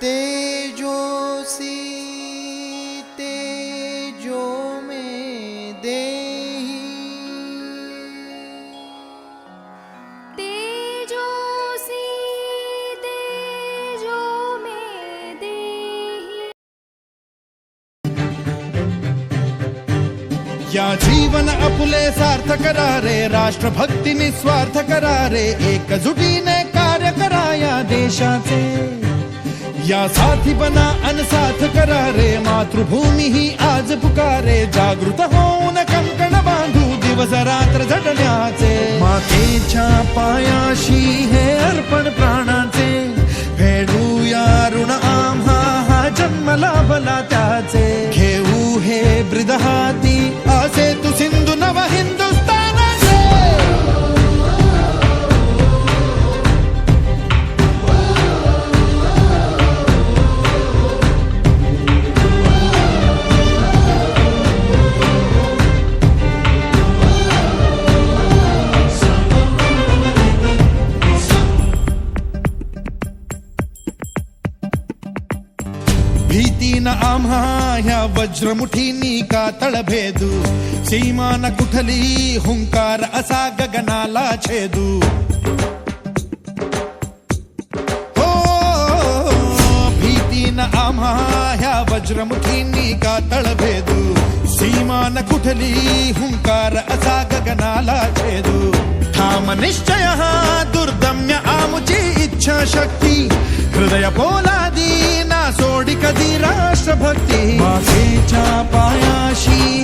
तेजोसी तेजो में देहि। तेजोसी तेजो मे देहि। या जीवन सार्थ करा रे राष्ट्रभक्ती निस्वार्थ करा रे एकजुटीने कार्य करा या देशाचे। या साथी बना अनसाथ करा रे मातृभूमी ही आज पुकारे. जागृत होऊन कंकण बांधू दिवस रात्र झटण्याचे. मातेच्या पाय ವಜ್ರಮುಠಿ ನೀಕ ತಳಭೇದು ಸೀಮಾನ ಕುಠಲಿ ಹುಂಕಾರ ಅಸಾ ಗಗನಾಲ ಛೇದು ಭೀತಿನ ಆಮಾಯ ವಜ್ರಮುಠಿ ನೀಕ ತಳಭೇದು సీమాన కుఠలీ హుంకార అసాగగనాలా చేదు ధామ నిశ్చయ దుర్దమ్య ఆముచి ఇచ్ఛా శక్తి హృదయ పోలాది कधी राष्ट्रभक्ती? मातेच्या पायाशी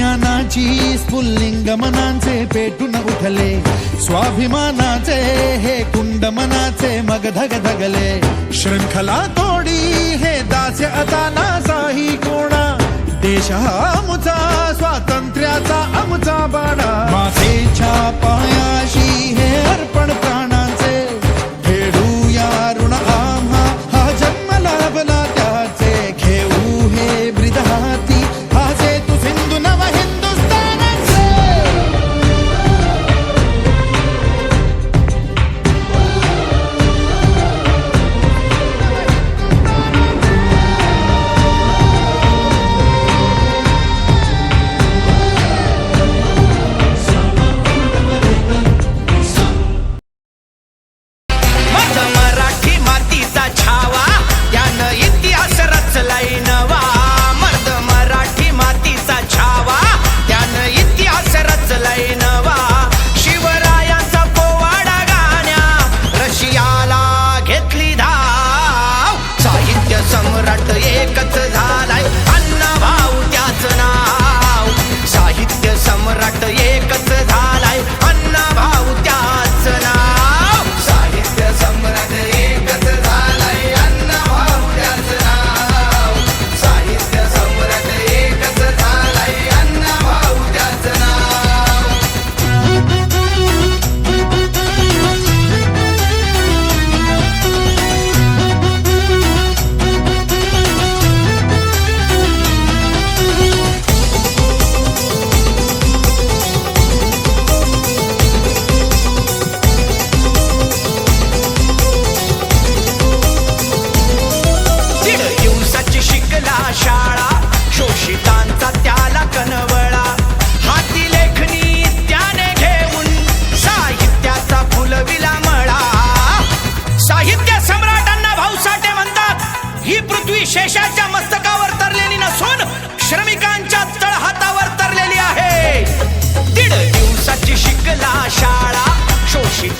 ज्ञानाची स्फुल्लिंग मनांचे पेटून उठले. स्वाभिमानाचे हे कुंड मनाचे मग धग धगले शृंखला तोडी हे दास्य आता नासाही कोणा. देश हा आमचा स्वातंत्र्याचा आमचा बाणा मातेच्या पायाशी हे अर्पण प्राण शेषाच्या मस्तकावर तरलेली नसून श्रमिकांच्या तळहातावर तरलेली आहे. दीड दिवसाची शिकला शाळा शोषित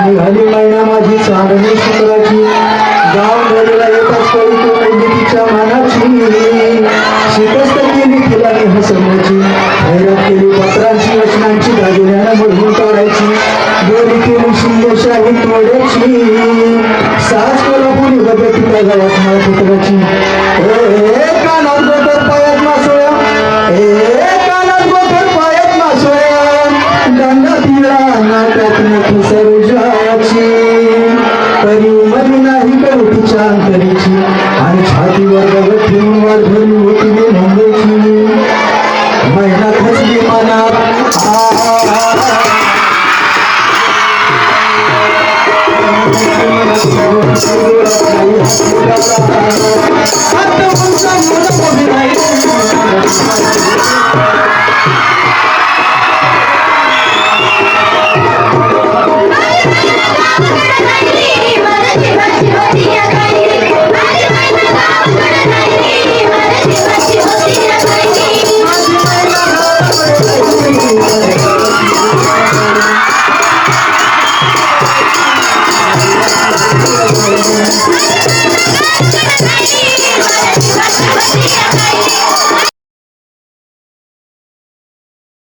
निघाली मैना माझी चांदणी शुक्राची गाव घडीला येतात कळी तो तिच्या मानाची. शिकस्त केली तिला मी हसवण्याची. हैरात केली पत्रांची वचनांची दागिन्यानं मजबूत करायची गोरी केली शिंदेशाही तोड्याची. सास कोल्हापुरी बदल तिला गावात